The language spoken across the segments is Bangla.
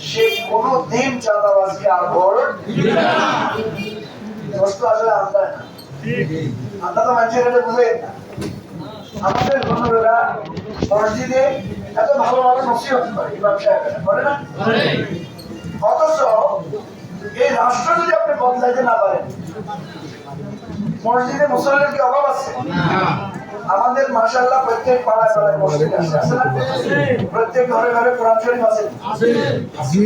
সে কোনো দিন চাঁদাবাজকে আর মসজিদে এত ভালো ভালো নসিহত করে করে না? অথচ এই রাষ্ট্র যদি আপনি বদলাইতে না পারেন, মসজিদে মুসল্লির কি অভাব আছে? আমাদের মাশাআল্লাহ প্রত্যেক পাড়ায় পাড়ায় মসজিদ আছে। প্রত্যেক ঘরে ঘরে কোরআন শরীফ আছে। জি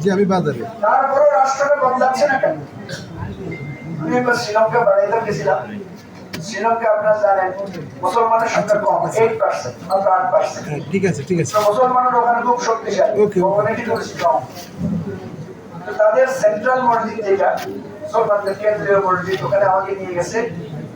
জি আমি বাজারে। তারপরে রাষ্ট্রটা বদলাচ্ছে না কেন? আমি একবার শ্রীলঙ্কা বেড়াইতে গেছিলাম। শ্রীলঙ্কা আপনারা জানেন মুসলমানের সংখ্যা কম এইট পার্সেন্ট মাত্র আট পার্সেন্ট হ্যাঁ ঠিক আছে ঠিক আছে। মুসলমানের ওখানে খুব শক্তিশালী. কমিউনিটি খুব স্ট্রং তাদের সেন্ট্রাল মসজিদ যেটা মুসলমানদের কেন্দ্রীয় মসজিদ ওখানে আমাকে নিয়ে গেছে।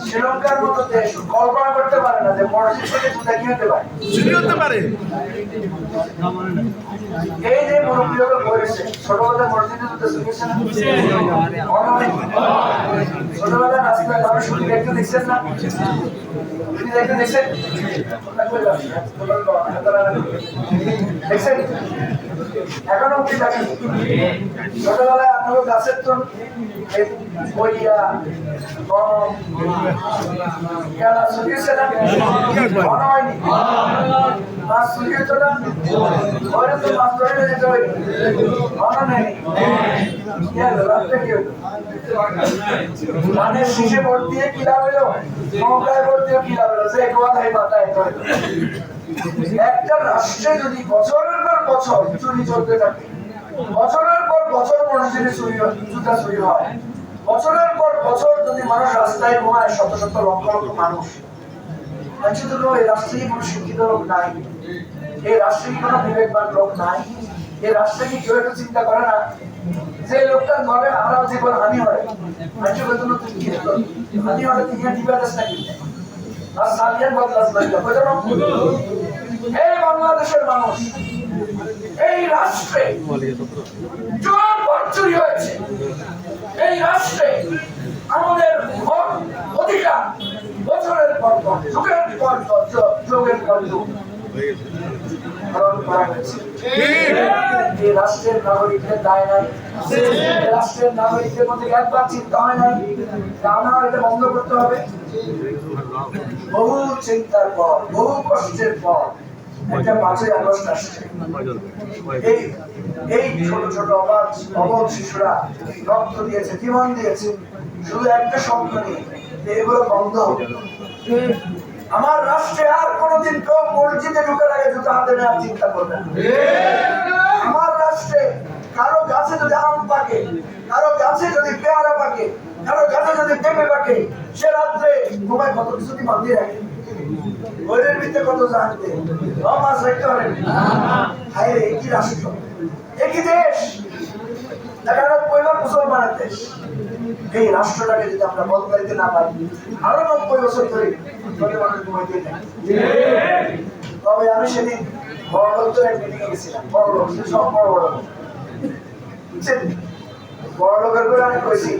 শ্রীলঙ্কার মতো দেশ কল্পনা করতে পারে না যে মসজিদ থেকে জুতা কি হতে পারে। চুরি হতে পারে। এই যে মুরব্বীরা ছোটবেলায় মসজিদে জুতা শিখেছে না? ছোটবেলায় রাস্তায় শুধু দেখতে দেখছেন না? আপনি দেখতে দেখছেন? দেখছেন? এখনও অব্দি দেখেন ছোটবেলায় আপনাকে গাছের হয়নি। মাথায় একটা রাষ্ট্রে যদি বছরের পর বছর চুরি চলতে থাকে বছরের পর বছর মসজিদে চুরি হয়, জুতা চুরি হয়। বছরের পর বছর যদি মানুষ রাস্তায় ঘুমায় শত শত লক্ষ লক্ষ মানুষ। এই রাষ্ট্রে কোনো শিক্ষিত লোক নাই। এই রাষ্ট্রে কোনো বিবেকবান লোক নাই। এই রাষ্ট্রে কি কেউ একটু চিন্তা করে না যে লোকটার ঘরে আমরা জীবন হানি হয়। আচ্ছা বেতন তুই কি হলো? হানি হয় তুই কি দিবা দেশ নাকি? আর সালিয়ান বদলাস বুঝলো এই বাংলাদেশের মানুষ। এই রাষ্ট্রে জোয়ার পর চুরি হয়েছে। এই রাষ্ট্রে আমাদের হক অধিকার বছরের পর বছর যুগের পর যুগ, যুগের পর যুগ রাষ্ট্রের নাগরিকদের দায় নাই। রাষ্ট্রের নাগরিকদের মধ্যে একবার চিন্তা হয় নাই যে আমরা এটা বন্ধ করতে হবে। বহু চিন্তার পর বহু কষ্টের পর আমার রাষ্ট্রে আর কোনোদিন কেউ মসজিদে ঢুকার আগে জুতা হাতে নেওয়ার চিন্তা করবে আমার রাষ্ট্রে কারও গাছে যদি আম পাকে, কারও গাছে যদি পেয়ারা পাকে, কারও গাছে যদি পেঁপে পাকে, সে রাত্রে ঘুমায় কত কিছু বাঁধিয়ে রাখে? কত জানতে রাখতে পারেন রাষ্ট্র একই দেশ। মুসলমানের দেশ। এই রাষ্ট্রটাকে যদি আমরা না পারি, আরও নব্বই বছর ধরে তবে আমি সেদিন বড়লোকদের এক মিটিং গেছিলাম। বড় লোক সব বড় বড় বুঝছেন? বড় লোকের করে আমি কইছি,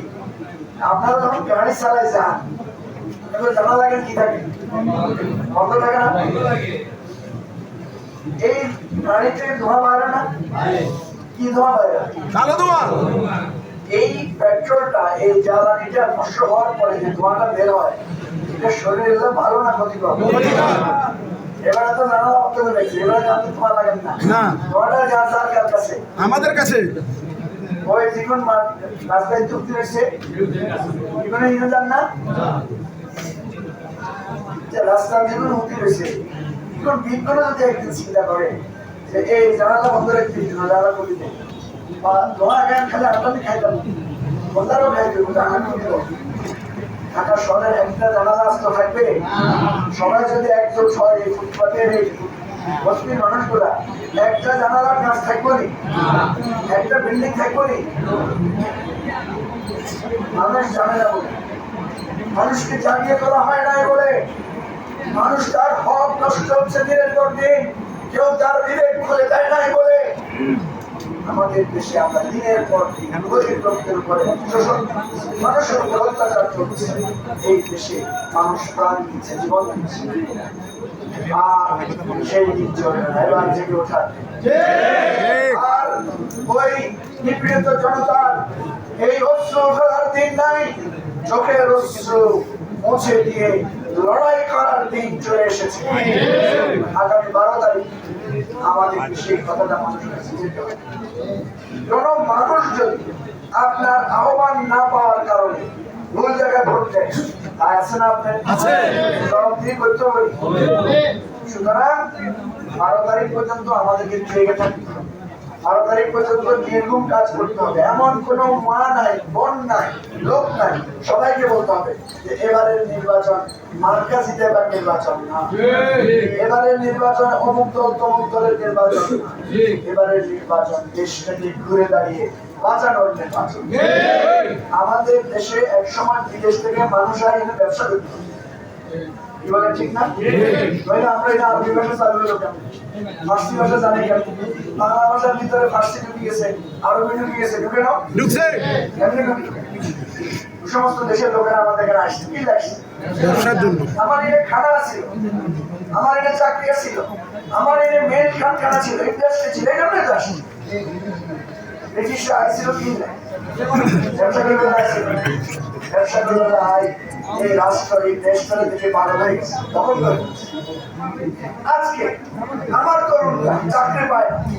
আপনারা যখন গাড়ি চালাই যান এবার জানা লাগেন কি থাকে? বন্ধ থাকে না? এই ধোঁয়া বাইরে না? কি ধোঁয়া বাইরে কালো দোয়া এই পেট্রোলটা এই জ্বালানিটা নষ্ট হওয়ার পরে যে ধোঁয়াটা বের হয় এটা শরীরের ভালো না ক্ষতিকর? এবারে তো নানা বক্তব্য এবারে জানতে তোমার না। ধোঁয়াটা যার কাছে আমাদের কাছে। ওই জীবন রাস্তায় চুক্তি রয়েছে জীবনে না। যে একদিন চিন্তা করে যে এই জানালা বন্ধ দিল জানালা বা গান খালে খাইতাম। বন্ধারও দিল ঢাকা শহরের একটা জানালা আসতে থাকবে। সবাই যদি একজন এই মানুষগুলা, একটা কাজ থাকব নি? একটা বিল্ডিং থাকব নি? মানুষ জানে না বলে। মানুষকে জাগিয়ে তোলা হয় নাই বলে। মানুষ তার হক নষ্ট হচ্ছে দিনের পর দিন। কেউ তার বিবেক খুলে দেয় নাই বলে। আমাদের দেশে আমরা দিনের পর দিন গরিব লোকদের উপরে মানুষের উপর অত্যাচার চলছে এই দেশে মানুষ প্রাণ দিচ্ছে, জীবন দিচ্ছে। চোখের অশ্রু মুছে দিয়ে লড়াই করার দিন চলে এসেছে। আগামী বারো তারিখ আমাদের সেই কথাটা মানুষের কাছে যেতে হবে। কোন মানুষ যদি আপনার আহ্বান না পাওয়ার কারণে ভুল জায়গায় ভোট দেয় আছে না আপনার? জবাবদিহি করতে হবে। সুতরাং বারো তারিখ পর্যন্ত আমাদেরকে জেগে থাকতে হবে। বারো তারিখ পর্যন্ত নির্ঘুম কাজ করতে হবে এমন কোনো মা নাই নাই, লোক নাই, সবাইকে বলতে হবে যে, এবারের নির্বাচন এবার নির্বাচন না এবারের নির্বাচন অমুক দল, তমুক দলের নির্বাচন। এবারের নির্বাচন দেশটাকে ঘুরে দাঁড়িয়ে বাঁচানোর নির্বাচন আমাদের দেশে এক সময় বিদেশ থেকে মানুষ আর এনে ব্যবসা করতে। কি বলে ঠিক না? নইলে আমরা এটা আরবি ভাষা চালু হলো কেন ফার্সি ভাষা জানি কেন বাংলা ভাষার ভিতরে ফার্সি ঢুকে গেছে আরবি ঢুকে গেছে ঢুকে নাও। ঢুকছে? এমনি সমস্ত দেশের লোকেরা আমাদের এখানে আসছে। কি লাগছে? ব্যবসার জন্য। আমার এনে খানা ছিল আমার এনে চাকরি ছিল আমার এনে মেন কারখানা ছিল ইন্ডাস্ট্রি ছিল এই জন্যই তো আয় ছিল কি ব্যবসা করবে না আসছিল ব্যবসা করবে আয় এই রাষ্ট্র, এই দেশটা থেকে বারো গেছে তখন করে আজকে আমার তরুণরা চাকরি পায়।